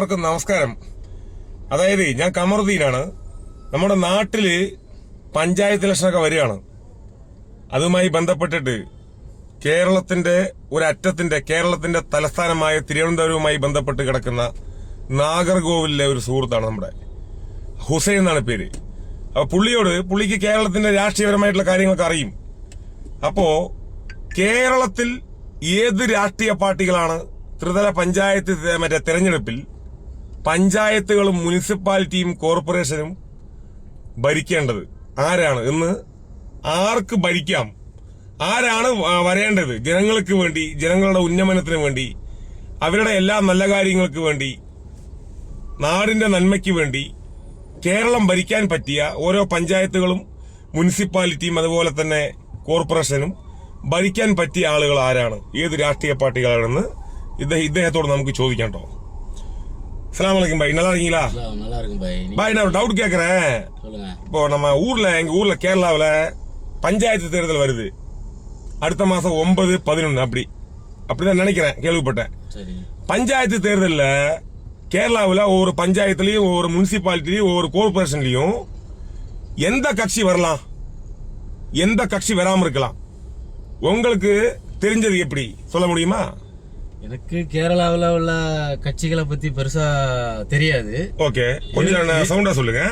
എല്ലാവർക്കും നമസ്കാരം. അതായത് ഞാൻ കമറുദ്ദീനാണ്. നമ്മുടെ നാട്ടിൽ പഞ്ചായത്ത് ഇലക്ഷനൊക്കെ വരികയാണ്. അതുമായി ബന്ധപ്പെട്ടിട്ട് കേരളത്തിന്റെ ഒരറ്റത്തിന്റെ കേരളത്തിന്റെ തലസ്ഥാനമായ തിരുവനന്തപുരവുമായി ബന്ധപ്പെട്ട് കിടക്കുന്ന നാഗർകോവിലിലെ ഒരു സുഹൃത്താണ് നമ്മുടെ ഹുസൈൻ എന്നാണ് പേര്. അപ്പൊ പുള്ളിയോട് പുള്ളിക്ക് കേരളത്തിന്റെ രാഷ്ട്രീയപരമായിട്ടുള്ള കാര്യങ്ങളൊക്കെ അറിയും. അപ്പോ കേരളത്തിൽ ഏത് രാഷ്ട്രീയ പാർട്ടികളാണ് ത്രിതല പഞ്ചായത്ത് മറ്റേ തെരഞ്ഞെടുപ്പിൽ പഞ്ചായത്തുകളും മുനിസിപ്പാലിറ്റിയും കോർപ്പറേഷനും ഭരിക്കേണ്ടത് ആരാണ്? എന്ന് ആർക്ക് ഭരിക്കാം? ആരാണ് വരേണ്ടത്? ജനങ്ങൾക്ക് വേണ്ടി ജനങ്ങളുടെ ഉന്നമനത്തിന് വേണ്ടി അവരുടെ എല്ലാ നല്ല കാര്യങ്ങൾക്ക് വേണ്ടി നാടിന്റെ നന്മയ്ക്ക് വേണ്ടി കേരളം ഭരിക്കാൻ പറ്റിയ ഓരോ പഞ്ചായത്തുകളും മുനിസിപ്പാലിറ്റിയും അതുപോലെ തന്നെ കോർപ്പറേഷനും ഭരിക്കാൻ പറ്റിയ ആളുകൾ ആരാണ്? ഏത് രാഷ്ട്രീയ പാർട്ടികളാണെന്ന് ഇദ്ദേഹ- ഇദ്ദേഹത്തോട് നമുക്ക് ചോദിക്കാം കേട്ടോ. அஸ்ஸலாமு அலைக்கும் பாய். நல்லா இருக்கீங்களா நல்லா இருக்கும் பாய். பாய் நான் ஒரு டவுட் கேட்கறேன் சொல்லுங்க. இப்போ நம்ம ஊர்ல எங்க ஊர்ல கேரளாவுல பஞ்சாயத்து தேர்தல் வருது. அடுத்த மாசம் ஒன்பது பதினொன்னு அப்படி. அப்படிதான் நினைக்கிறேன் கேள்விப்பட்டேன். சரி. பஞ்சாயத்து தேர்தல்ல கேரளாவுல ஒவ்வொரு பஞ்சாயத்துலயும் ஒவ்வொரு முனிசிபாலிட்டிலையும் ஒவ்வொரு கோர்பரேஷன்லயும் எந்த கட்சி வரலாம்? எந்த கட்சி வராம இருக்கலாம்? உங்களுக்கு தெரிஞ்சது எப்படி? சொல்ல முடியுமா? எனக்கு கேரளாவில் உள்ள கட்சிகளை பத்தி பெருசா தெரியாது. ஓகே. கொஞ்சம் சவுண்டா சொல்லுங்க.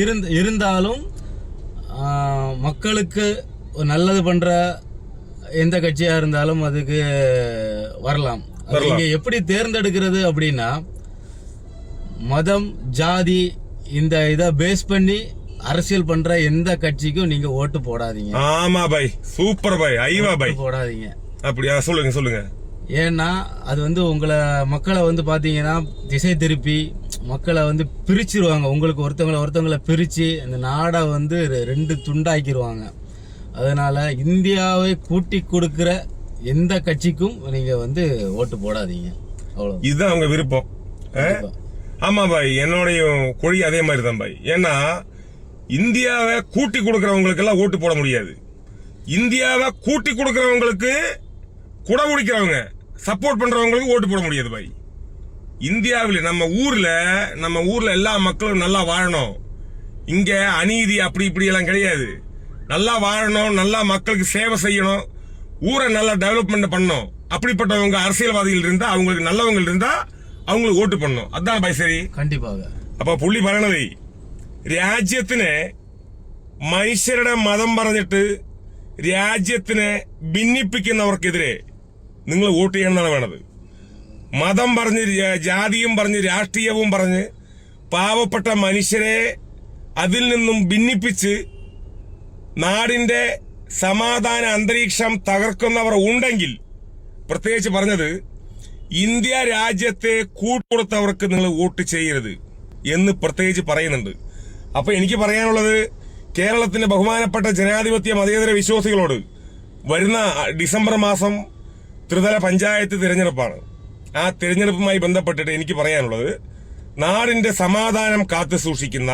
இருந்த இருந்தாலும் மக்களுக்கு நல்லது பண்ற எந்த கட்சியா இருந்தாலும் அதுக்கு வரலாம். நீங்க எப்படி தேர்ந்தெடுக்கிறது அப்படின்னா மதம் ஜாதி இந்த இதை பேஸ் பண்ணி அரசியல் பண்ற எந்த கட்சிக்கும் நீங்க ஓட்டு போடாதீங்க. ஆமா பாய். சூப்பர் பாய். ஐவா பாய். ஓட்டு போடாதீங்க. அப்படியா? சொல்லுங்க சொல்லுங்க. ஏன்னா அது வந்து உங்களை மக்களை வந்து பாத்தீங்கன்னா திசை திருப்பி மக்களை வந்து பிரிச்சிருவாங்க. உங்களுக்கு ஒருத்தவங்களை ஒருத்தவங்களை பிரிச்சு இந்த நாடை வந்து ரெண்டு துண்டாக்கிடுவாங்க அதனால இந்தியாவை கூட்டி கொடுக்கிற எந்த கட்சிக்கும் நீங்க வந்து ஓட்டு போடாதீங்க. அவ்வளவு இதுதான் அவங்க விருப்பம். ஆ? ஆமா பாய் என்னோடையும் கொழி அதே மாதிரி தான் பாய். ஏன்னா இந்தியாவை கூட்டி கொடுக்கறவங்களுக்கு எல்லாம் ஓட்டு போட முடியாது. இந்தியாவை கூட்டி கொடுக்கறவங்களுக்கு குடை பிடிக்கிறவங்க சப்போர்ட் பண்றவங்களுக்கு ஓட்டு போட முடியாது பாய் இந்தியாவில் நம்ம ஊர்ல நம்ம ஊர்ல எல்லா மக்களும் நல்லா வாழணும் இங்க அநீதி அப்படி இப்படி எல்லாம் கிடையாது நல்லா வாழணும் நல்லா மக்களுக்கு சேவை செய்யணும் ஊரை நல்லா டெவலப்மெண்ட் பண்ணணும் அப்படிப்பட்டவங்க அரசியல்வாதிகள் இருந்தா அவங்களுக்கு நல்லவங்க இருந்தா அவங்களுக்கு വോട്ട് பண்ணணும் അതാണ് ബൈ ശരി கண்டிப்பாக അപ്പൊ പുള്ളി പറയണത് രാജ്യത്തിന് മനുഷ്യരുടെ മതം പറഞ്ഞിട്ട് രാജ്യത്തിനെ ഭിന്നിപ്പിക്കുന്നവർക്കെതിരെ നിങ്ങൾ വോട്ട് ചെയ്യണമെന്നാണ് വേണത് മതം പറഞ്ഞ് ജാതിയും പറഞ്ഞ് രാഷ്ട്രീയവും പറഞ്ഞ് പാവപ്പെട്ട മനുഷ്യരെ അതിൽ നിന്നും ഭിന്നിപ്പിച്ച് നാടിന്റെ സമാധാന അന്തരീക്ഷം തകർക്കുന്നവർ ഉണ്ടെങ്കിൽ പ്രത്യേകിച്ച് പറഞ്ഞത് ഇന്ത്യ രാജ്യത്തെ കൂട്ടുകൊടുത്തവർക്ക് നിങ്ങൾ വോട്ട് ചെയ്യരുത് എന്ന് പ്രത്യേകിച്ച് പറയുന്നുണ്ട്. അപ്പൊ എനിക്ക് പറയാനുള്ളത് കേരളത്തിന്റെ ബഹുമാനപ്പെട്ട ജനാധിപത്യ മതേതര വിശ്വാസികളോട് വരുന്ന ഡിസംബർ മാസം ത്രിതല പഞ്ചായത്ത് തിരഞ്ഞെടുപ്പാണ്. ആ തിരഞ്ഞെടുപ്പുമായി ബന്ധപ്പെട്ടിട്ട് എനിക്ക് പറയാനുള്ളത് നാടിന്റെ സമാധാനം കാത്തു സൂക്ഷിക്കുന്ന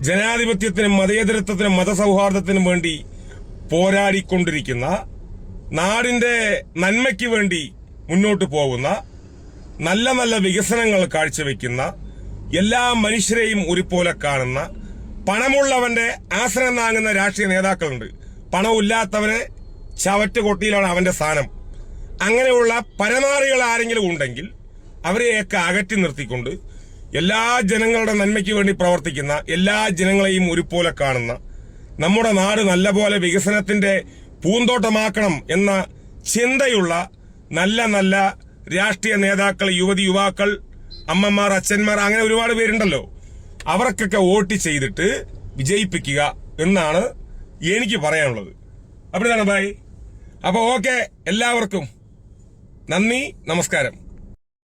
ജനാധിപത്യത്തിനും മതേതരത്വത്തിനും മതസൗഹാർദ്ദത്തിനും വേണ്ടി പോരാടിക്കൊണ്ടിരിക്കുന്ന നാടിന്റെ നന്മയ്ക്ക് വേണ്ടി മുന്നോട്ട് പോകുന്ന നല്ല നല്ല വികസനങ്ങൾ കാഴ്ചവെക്കുന്ന എല്ലാ മനുഷ്യരെയും ഒരുപോലെ കാണുന്ന പണമുള്ളവന്റെ ആശ്രയം താങ്ങുന്ന രാഷ്ട്രീയ നേതാക്കളുണ്ട്. പണമില്ലാത്തവനെ ചവറ്റ് കൊട്ടിയിലാണ് അവന്റെ സ്ഥാനം. അങ്ങനെയുള്ള പരമാറികൾ ആരെങ്കിലും ഉണ്ടെങ്കിൽ അവരെയൊക്കെ അകറ്റി നിർത്തിക്കൊണ്ട് എല്ലാ ജനങ്ങളുടെ നന്മയ്ക്ക് വേണ്ടി പ്രവർത്തിക്കുന്ന എല്ലാ ജനങ്ങളെയും ഒരുപോലെ കാണുന്ന നമ്മുടെ നാട് നല്ലപോലെ വികസനത്തിന്റെ പൂന്തോട്ടമാക്കണം എന്ന ചിന്തയുള്ള നല്ല നല്ല രാഷ്ട്രീയ നേതാക്കൾ യുവതി യുവാക്കൾ അമ്മമാർ അച്ഛന്മാർ അങ്ങനെ ഒരുപാട് പേരുണ്ടല്ലോ. അവർക്കൊക്കെ വോട്ട് ചെയ്തിട്ട് വിജയിപ്പിക്കുക എന്നാണ് എനിക്ക് പറയാനുള്ളത്. അപ്പോഴാണ് ഭായ്? അപ്പോൾ ഓക്കെ എല്ലാവർക്കും. നന്ദി നമസ്കാരം.